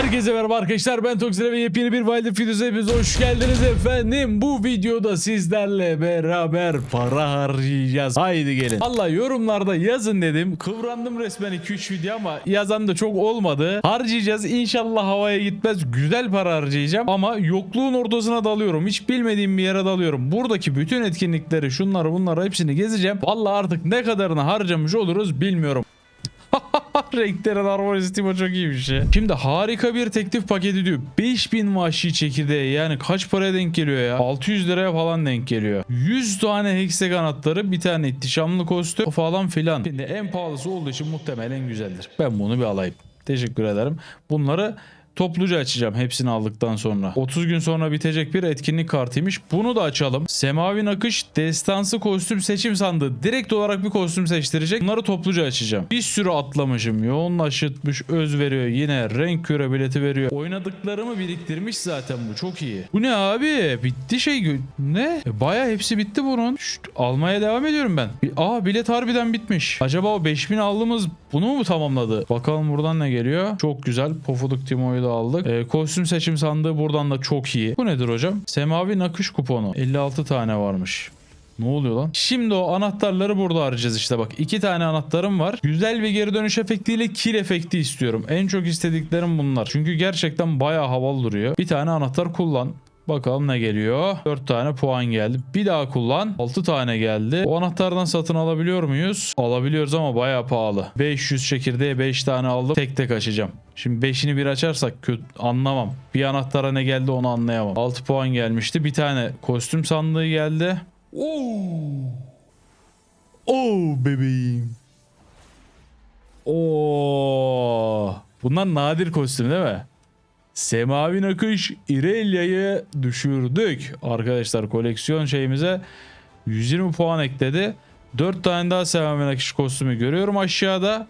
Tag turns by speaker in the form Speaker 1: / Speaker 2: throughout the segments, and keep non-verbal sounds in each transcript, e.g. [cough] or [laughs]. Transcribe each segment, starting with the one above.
Speaker 1: Herkese merhaba arkadaşlar ben Toksire ve yepyeni bir Wilder videosu hepiniz hoş geldiniz efendim. Bu videoda sizlerle beraber para harcayacağız. Haydi gelin. Valla yorumlarda yazın dedim. Kıvrandım resmen 2-3 video ama yazan da çok olmadı. Harcayacağız inşallah havaya gitmez. Güzel para harcayacağım ama yokluğun ortasına dalıyorum. Hiç bilmediğim bir yere dalıyorum. Buradaki bütün etkinlikleri şunları bunları hepsini gezeceğim. Valla artık ne kadarını harcamış oluruz bilmiyorum. Renklerin harmonisi Timo çok iyiymiş ya. Şimdi harika bir teklif paketi diyor. 5000 vahşi çekirdeği yani kaç paraya denk geliyor ya? 600 liraya falan denk geliyor. 100 tane hekse kanatları bir tane ihtişamlı kostüm falan filan. Şimdi en pahalısı olduğu için muhtemelen güzeldir. Ben bunu bir alayım. Teşekkür ederim. Bunları topluca açacağım hepsini aldıktan sonra. 30 gün sonra bitecek bir etkinlik kartıymış. Bunu da açalım. Semavi Nakış destansı kostüm seçim sandığı. Direkt olarak bir kostüm seçtirecek. Bunları topluca açacağım. Bir sürü atlamışım. Yoğunlaşıtmış, öz veriyor. Yine renk küre bileti veriyor. Oynadıklarımı biriktirmiş zaten bu. Çok iyi. Bu ne abi? Bitti şey. Ne? E, Baya hepsi bitti bunun. Şşt, almaya devam ediyorum ben. Aa bilet harbiden bitmiş. Acaba o 5000 aldığımız bunu mu tamamladı? Bakalım buradan ne geliyor? Çok güzel. Pofuduk Timo'yu da aldık. Ee, kostüm seçim sandığı buradan da çok iyi. Bu nedir hocam? Semavi nakış kuponu. 56 tane varmış. Ne oluyor lan? Şimdi o anahtarları burada harcayacağız işte bak. iki tane anahtarım var. Güzel bir geri dönüş efektiyle kill efekti istiyorum. En çok istediklerim bunlar. Çünkü gerçekten bayağı havalı duruyor. Bir tane anahtar kullan. Bakalım ne geliyor? 4 tane puan geldi. Bir daha kullan. 6 tane geldi. O anahtardan satın alabiliyor muyuz? Alabiliyoruz ama bayağı pahalı. 500 çekirdeğe 5 tane aldım. Tek tek açacağım. Şimdi 5'ini bir açarsak kötü anlamam. Bir anahtara ne geldi onu anlayamam. 6 puan gelmişti. Bir tane kostüm sandığı geldi. Oo. Oo bebeğim. Oo. Bunlar nadir kostüm değil mi? Semavi Nakış İrelia'yı düşürdük. Arkadaşlar koleksiyon şeyimize 120 puan ekledi. 4 tane daha Semavi Nakış kostümü görüyorum aşağıda.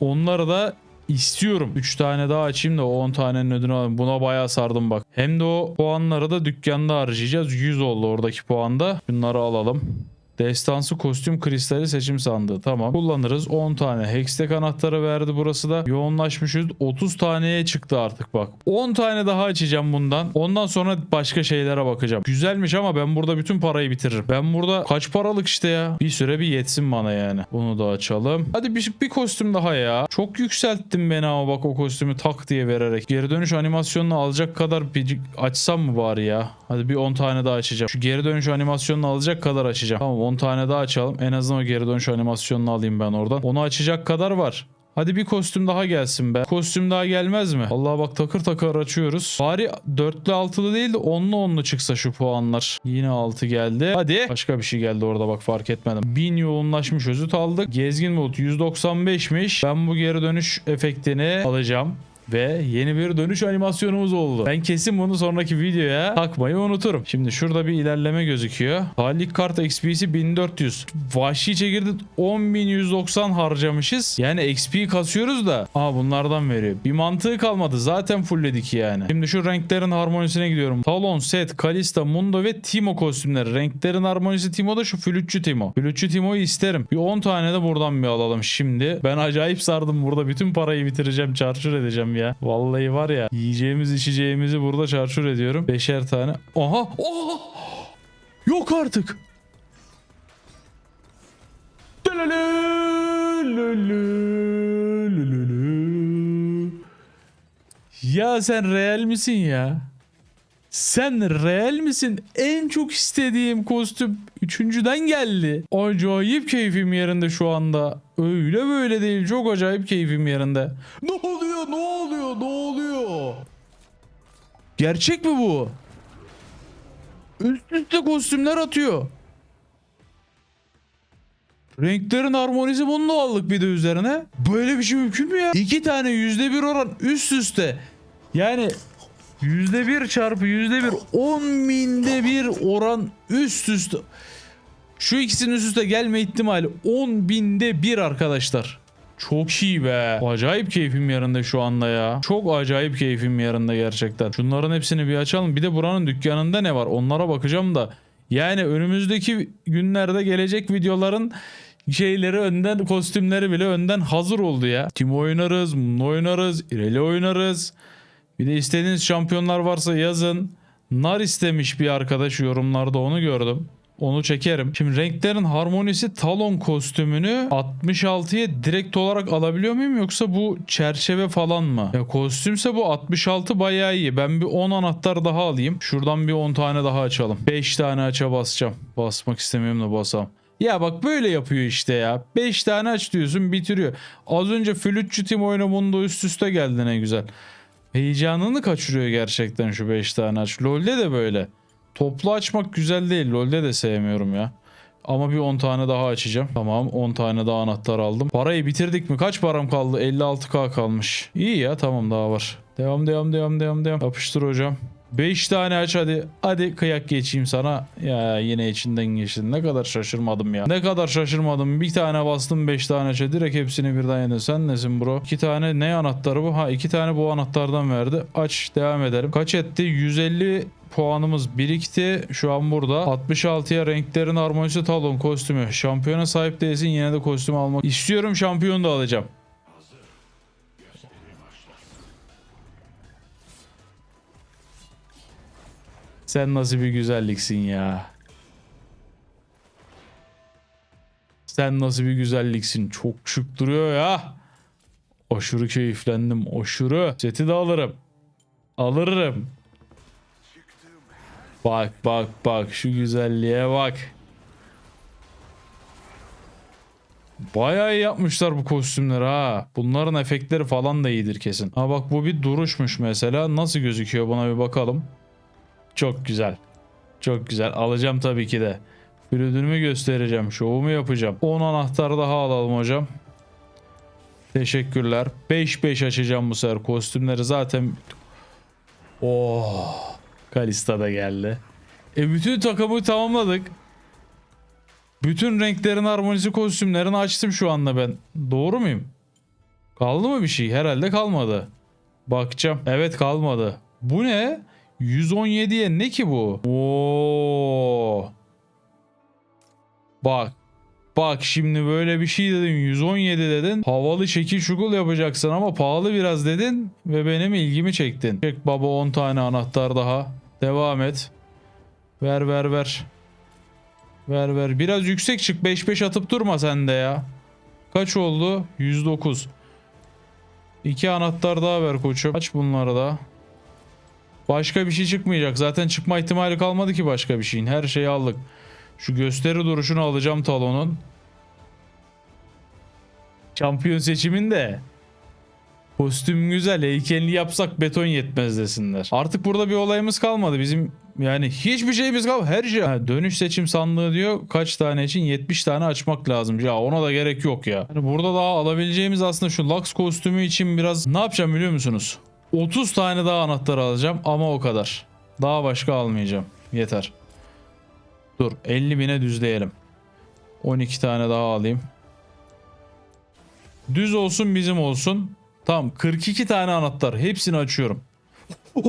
Speaker 1: Onları da istiyorum. 3 tane daha açayım da o 10 tanenin ödünü alayım. Buna bayağı sardım bak. Hem de o puanları da dükkanda harcayacağız. 100 oldu oradaki puanda. Bunları alalım. Destansı kostüm kristali seçim sandığı. Tamam. Kullanırız. 10 tane hextech anahtarı verdi burası da. Yoğunlaşmışız. 30 taneye çıktı artık bak. 10 tane daha açacağım bundan. Ondan sonra başka şeylere bakacağım. Güzelmiş ama ben burada bütün parayı bitiririm. Ben burada kaç paralık işte ya. Bir süre bir yetsin bana yani. Bunu da açalım. Hadi bir, bir kostüm daha ya. Çok yükselttin beni ama bak o kostümü tak diye vererek. Geri dönüş animasyonunu alacak kadar bir açsam mı bari ya? Hadi bir 10 tane daha açacağım. Şu geri dönüş animasyonunu alacak kadar açacağım. Tamam 10 tane daha açalım. En azından o geri dönüş animasyonunu alayım ben oradan. Onu açacak kadar var. Hadi bir kostüm daha gelsin be. Kostüm daha gelmez mi? Allah bak takır takır açıyoruz. Bari dörtlü altılı değil de onlu onlu çıksa şu puanlar. Yine 6 geldi. Hadi. Başka bir şey geldi orada bak fark etmedim. 1000 yoğunlaşmış özüt aldık. Gezgin mod 195'miş. Ben bu geri dönüş efektini alacağım. Ve yeni bir dönüş animasyonumuz oldu. Ben kesin bunu sonraki videoya takmayı unuturum. Şimdi şurada bir ilerleme gözüküyor. Halik kart XP'si 1400. Vahşi çekirde 10190 harcamışız. Yani XP kasıyoruz da. Aa bunlardan veriyor. Bir mantığı kalmadı. Zaten fullledik yani. Şimdi şu renklerin harmonisine gidiyorum. Talon, Set, Kalista, Mundo ve Timo kostümleri. Renklerin harmonisi Timo'da şu flütçü Timo. Flütçü Timo'yu isterim. Bir 10 tane de buradan bir alalım şimdi. Ben acayip sardım burada. Bütün parayı bitireceğim. Çarçur edeceğim. Vallahi var ya. Yiyeceğimiz içeceğimizi burada çarçur ediyorum. Beşer tane. Aha! Oha! Yok artık. Ya sen real misin ya? Sen real misin? En çok istediğim kostüm üçüncüden geldi. Acayip keyfim yerinde şu anda. Öyle böyle değil. Çok acayip keyfim yerinde. Ne oluyor? Ne oluyor? Ne oluyor? Gerçek mi bu? Üst üste kostümler atıyor. Renklerin harmonisi bunu aldık bir de üzerine. Böyle bir şey mümkün mü ya? İki tane yüzde bir oran üst üste. Yani yüzde bir çarpı yüzde bir on binde bir oran üst üste. Şu ikisinin üst üste gelme ihtimali 10 binde bir arkadaşlar. Çok iyi be. Acayip keyfim yerinde şu anda ya. Çok acayip keyfim yerinde gerçekten. Şunların hepsini bir açalım. Bir de buranın dükkanında ne var? Onlara bakacağım da. Yani önümüzdeki günlerde gelecek videoların şeyleri önden kostümleri bile önden hazır oldu ya. Tim oynarız, oynarız, İreli oynarız. Bir de istediğiniz şampiyonlar varsa yazın. Nar istemiş bir arkadaş yorumlarda onu gördüm. Onu çekerim. Şimdi renklerin harmonisi talon kostümünü 66'ya direkt olarak alabiliyor muyum yoksa bu çerçeve falan mı? Ya kostümse bu 66 bayağı iyi. Ben bir 10 anahtar daha alayım. Şuradan bir 10 tane daha açalım. 5 tane aça basacağım. Basmak istemiyorum da basam. Ya bak böyle yapıyor işte ya. 5 tane aç diyorsun bitiriyor. Az önce flütçü tim oynamında üst üste geldi ne güzel. Heyecanını kaçırıyor gerçekten şu 5 tane aç. LoL'de de böyle. Toplu açmak güzel değil. LoL'de de sevmiyorum ya. Ama bir 10 tane daha açacağım. Tamam 10 tane daha anahtar aldım. Parayı bitirdik mi? Kaç param kaldı? 56k kalmış. İyi ya tamam daha var. Devam devam devam devam devam. Yapıştır hocam. 5 tane aç hadi. Hadi kıyak geçeyim sana. Ya yine içinden geçtin. Ne kadar şaşırmadım ya. Ne kadar şaşırmadım. Bir tane bastım 5 tane aça. Direkt hepsini birden yedin. Sen nesin bro? 2 tane ne anahtarı bu? Ha 2 tane bu anahtardan verdi. Aç devam edelim. Kaç etti? 150 puanımız birikti. Şu an burada. 66'ya renklerin harmonisi talon kostümü. Şampiyona sahip değilsin yine de kostüm almak istiyorum. Şampiyon da alacağım. Sen nasıl bir güzelliksin ya. Sen nasıl bir güzelliksin. Çok şık duruyor ya. Aşırı keyiflendim. Aşırı. Seti de alırım. Alırım. Bak bak bak şu güzelliğe bak. Bayağı iyi yapmışlar bu kostümleri ha. Bunların efektleri falan da iyidir kesin. Ha bak bu bir duruşmuş mesela. Nasıl gözüküyor buna bir bakalım. Çok güzel. Çok güzel. Alacağım tabii ki de. Flütümü göstereceğim. Şovumu yapacağım. 10 anahtar daha alalım hocam. Teşekkürler. 5-5 açacağım bu sefer. Kostümleri zaten... Oh. Kalista da geldi. E bütün takımı tamamladık. Bütün renklerin harmonisi kostümlerini açtım şu anda ben. Doğru muyum? Kaldı mı bir şey? Herhalde kalmadı. Bakacağım. Evet kalmadı. Bu ne? 117'ye ne ki bu? Oo. Bak. Bak şimdi böyle bir şey dedin 117 dedin havalı şekil şukul yapacaksın ama pahalı biraz dedin ve benim ilgimi çektin. Çek baba 10 tane anahtar daha devam et. Ver ver ver. Ver ver biraz yüksek çık 5-5 atıp durma sen de ya. Kaç oldu? 109. İki anahtar daha ver koçum. Aç bunları da. Başka bir şey çıkmayacak. Zaten çıkma ihtimali kalmadı ki başka bir şeyin. Her şeyi aldık. Şu gösteri duruşunu alacağım talonun. Şampiyon seçiminde. Kostüm güzel. Heykelini yapsak beton yetmez desinler. Artık burada bir olayımız kalmadı. Bizim yani hiçbir şeyimiz kalmadı. Her şey. Ha, dönüş seçim sandığı diyor. Kaç tane için? 70 tane açmak lazım. Ya ona da gerek yok ya. Yani burada daha alabileceğimiz aslında şu Lux kostümü için biraz ne yapacağım biliyor musunuz? 30 tane daha anahtar alacağım ama o kadar. Daha başka almayacağım. Yeter. Dur 50 bine düzleyelim. 12 tane daha alayım. Düz olsun bizim olsun. Tamam 42 tane anahtar. Hepsini açıyorum. [laughs]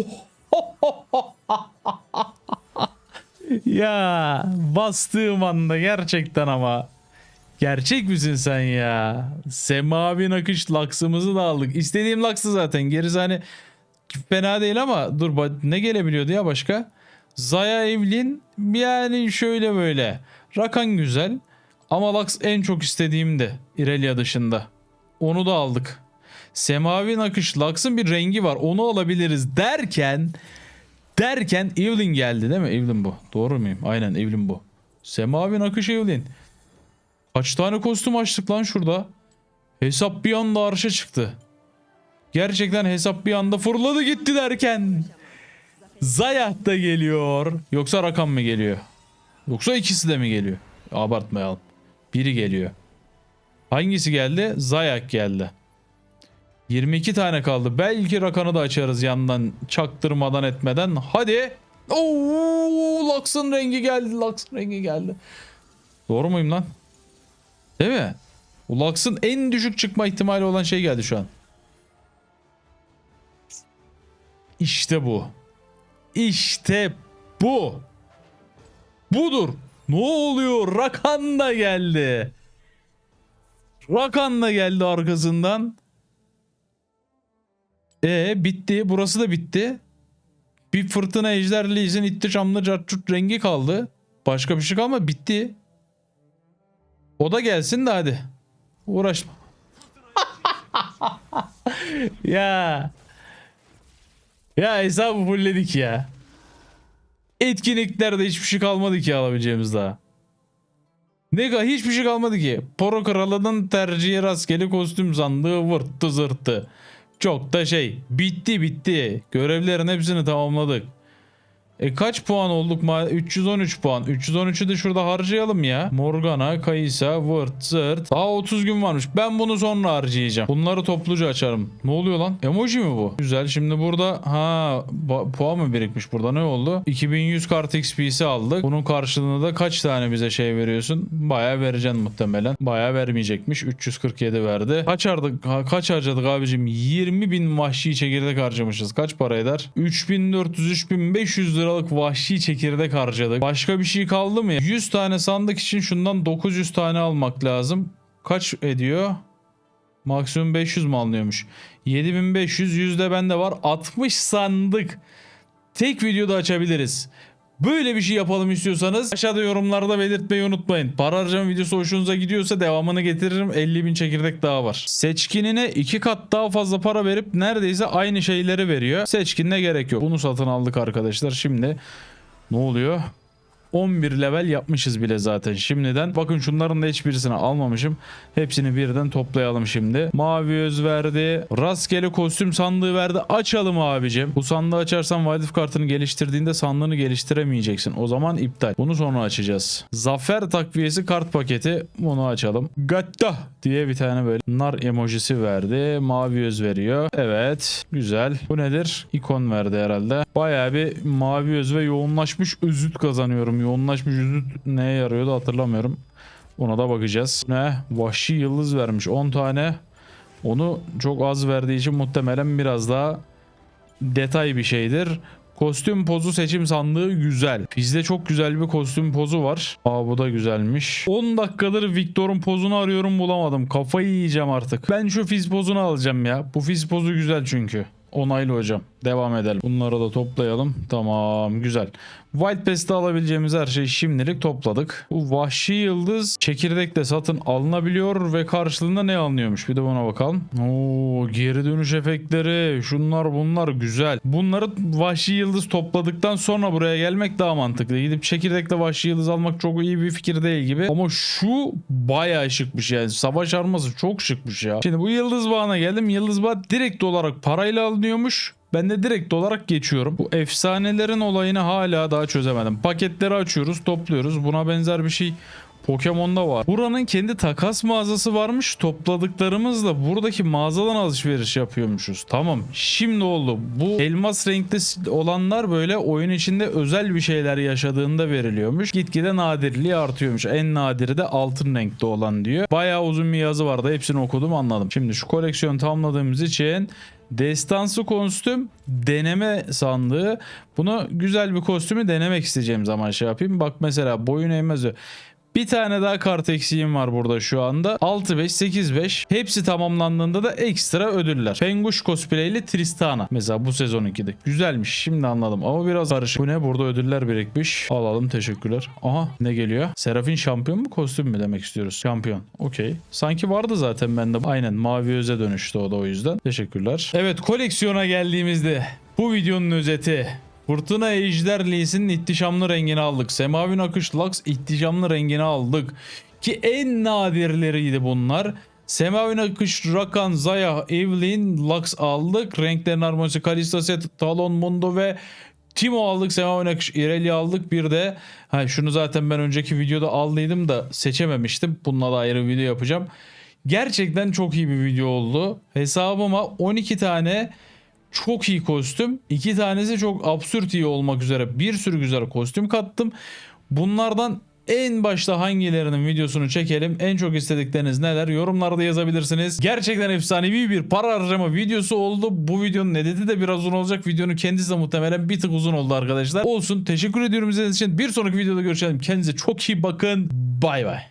Speaker 1: ya bastığım anda gerçekten ama. Gerçek misin sen ya? Semavi nakış laksımızı da aldık. İstediğim laksı zaten. Gerisi hani fena değil ama dur ne gelebiliyordu ya başka? Zaya Evlin yani şöyle böyle. Rakan güzel ama laks en çok istediğimdi Irelia dışında. Onu da aldık. Semavi nakış laksın bir rengi var. Onu alabiliriz derken derken Evelyn geldi değil mi? Evelyn bu. Doğru muyum? Aynen Evelyn bu. Semavi nakış Evelyn. Kaç tane kostüm açtık lan şurada? Hesap bir anda arşa çıktı. Gerçekten hesap bir anda fırladı gitti derken. Zayat da geliyor. Yoksa rakam mı geliyor? Yoksa ikisi de mi geliyor? Abartmayalım. Biri geliyor. Hangisi geldi? Zayak geldi. 22 tane kaldı. Belki rakanı da açarız yandan çaktırmadan etmeden. Hadi. Oo, Lux'ın rengi geldi. Lux'ın rengi geldi. Doğru muyum lan? Değil mi? Lux'ın en düşük çıkma ihtimali olan şey geldi şu an. İşte bu. İşte bu. Budur. Ne oluyor? Rakan da geldi. Rakan da geldi arkasından. E bitti. Burası da bitti. Bir fırtına ejderliğizin ittişamlı cartçut rengi kaldı. Başka bir şey kalmadı. Bitti. O da gelsin de hadi. Uğraşma. [laughs] ya. Ya hesabı fullledik ya. Etkinliklerde hiçbir şey kalmadı ki alabileceğimiz daha. Ne kadar hiçbir şey kalmadı ki. Poro kralının tercihi rastgele kostüm sandığı vırttı zırttı. Çok da şey bitti bitti. Görevlerin hepsini tamamladık. E kaç puan olduk? Ma 313 puan. 313'ü de şurada harcayalım ya. Morgana, Kaysa, Vırt, Zırt. Daha 30 gün varmış. Ben bunu sonra harcayacağım. Bunları topluca açarım. Ne oluyor lan? Emoji mi bu? Güzel. Şimdi burada ha puan mı birikmiş burada? Ne oldu? 2100 kart XP'si aldık. Bunun karşılığında da kaç tane bize şey veriyorsun? Bayağı vereceksin muhtemelen. Bayağı vermeyecekmiş. 347 verdi. Kaç harcadık, ha, kaç harcadık abicim? 20 bin vahşi çekirdek harcamışız. Kaç para eder? 3400-3500 liralık vahşi çekirdek harcadık. Başka bir şey kaldı mı? 100 tane sandık için şundan 900 tane almak lazım. Kaç ediyor? Maksimum 500 mu alınıyormuş? 7500 yüzde bende var. 60 sandık. Tek videoda açabiliriz. Böyle bir şey yapalım istiyorsanız aşağıda yorumlarda belirtmeyi unutmayın. Para harcama videosu hoşunuza gidiyorsa devamını getiririm. 50 bin çekirdek daha var. Seçkinine iki kat daha fazla para verip neredeyse aynı şeyleri veriyor. Seçkinine gerek yok. Bunu satın aldık arkadaşlar. Şimdi ne oluyor? 11 level yapmışız bile zaten şimdiden. Bakın şunların da hiçbirisini almamışım. Hepsini birden toplayalım şimdi. Mavi öz verdi. Rastgele kostüm sandığı verdi. Açalım abicim. Bu sandığı açarsan Wildlife kartını geliştirdiğinde sandığını geliştiremeyeceksin. O zaman iptal. Bunu sonra açacağız. Zafer takviyesi kart paketi. Bunu açalım. Gatta diye bir tane böyle nar emojisi verdi. Mavi öz veriyor. Evet. Güzel. Bu nedir? İkon verdi herhalde. Bayağı bir mavi öz ve yoğunlaşmış özüt kazanıyorum. Yoğunlaşmış özüt neye yarıyordu hatırlamıyorum. Ona da bakacağız. Ne? Vahşi yıldız vermiş 10 tane. Onu çok az verdiği için muhtemelen biraz daha detay bir şeydir. Kostüm pozu seçim sandığı güzel. Bizde çok güzel bir kostüm pozu var. Aa bu da güzelmiş. 10 dakikadır Victor'un pozunu arıyorum bulamadım. Kafayı yiyeceğim artık. Ben şu fiz pozunu alacağım ya. Bu fiz pozu güzel çünkü. Onaylı hocam. Devam edelim. Bunları da toplayalım. Tamam güzel. White Pass'te alabileceğimiz her şeyi şimdilik topladık. Bu vahşi yıldız çekirdekle satın alınabiliyor ve karşılığında ne alınıyormuş? Bir de buna bakalım. Oo geri dönüş efektleri şunlar bunlar güzel. Bunları vahşi yıldız topladıktan sonra buraya gelmek daha mantıklı. Gidip çekirdekle vahşi yıldız almak çok iyi bir fikir değil gibi. Ama şu bayağı şıkmış yani. Savaş arması çok şıkmış ya. Şimdi bu yıldız bağına geldim. Yıldız bağı direkt olarak parayla alınıyormuş. Ben de direkt olarak geçiyorum. Bu efsanelerin olayını hala daha çözemedim. Paketleri açıyoruz, topluyoruz. Buna benzer bir şey Pokemon'da var. Buranın kendi takas mağazası varmış. Topladıklarımızla buradaki mağazadan alışveriş yapıyormuşuz. Tamam. Şimdi oldu. Bu elmas renkli olanlar böyle oyun içinde özel bir şeyler yaşadığında veriliyormuş. Gitgide nadirliği artıyormuş. En nadiri de altın renkte olan diyor. Bayağı uzun bir yazı vardı. Hepsini okudum anladım. Şimdi şu koleksiyonu tamamladığımız için Destansı kostüm deneme sandığı. Bunu güzel bir kostümü denemek isteyeceğim zaman şey yapayım. Bak mesela boyun eğmez. Bir tane daha kart eksiğim var burada şu anda. 6-5, 8-5. Hepsi tamamlandığında da ekstra ödüller. Penguş cosplay ile Tristana. Mesela bu sezonunki de. Güzelmiş. Şimdi anladım. Ama biraz karışık. Bu ne? Burada ödüller birikmiş. Alalım. Teşekkürler. Aha ne geliyor? Serafin şampiyon mu kostüm mü demek istiyoruz? Şampiyon. Okey. Sanki vardı zaten bende. Aynen. Mavi öze dönüştü o da o yüzden. Teşekkürler. Evet koleksiyona geldiğimizde bu videonun özeti. Fırtına Ejder Lee'sinin ihtişamlı rengini aldık. Semavi Nakış Lux ihtişamlı rengini aldık. Ki en nadirleriydi bunlar. Semavi Nakış Rakan, Zaya, Evelyn, Lux aldık. Renklerin harmonisi Kalista Set, Talon, Mundo ve Timo aldık. Semavi Nakış Irelia aldık. Bir de ha, şunu zaten ben önceki videoda aldıydım da seçememiştim. Bununla da ayrı bir video yapacağım. Gerçekten çok iyi bir video oldu. Hesabıma 12 tane çok iyi kostüm. iki tanesi çok absürt iyi olmak üzere bir sürü güzel kostüm kattım. Bunlardan en başta hangilerinin videosunu çekelim? En çok istedikleriniz neler? Yorumlarda yazabilirsiniz. Gerçekten efsanevi bir para harcama videosu oldu. Bu videonun editi de biraz uzun olacak. Videonun kendisi de muhtemelen bir tık uzun oldu arkadaşlar. Olsun. Teşekkür ediyorum izlediğiniz için. Bir sonraki videoda görüşelim. Kendinize çok iyi bakın. Bay bay.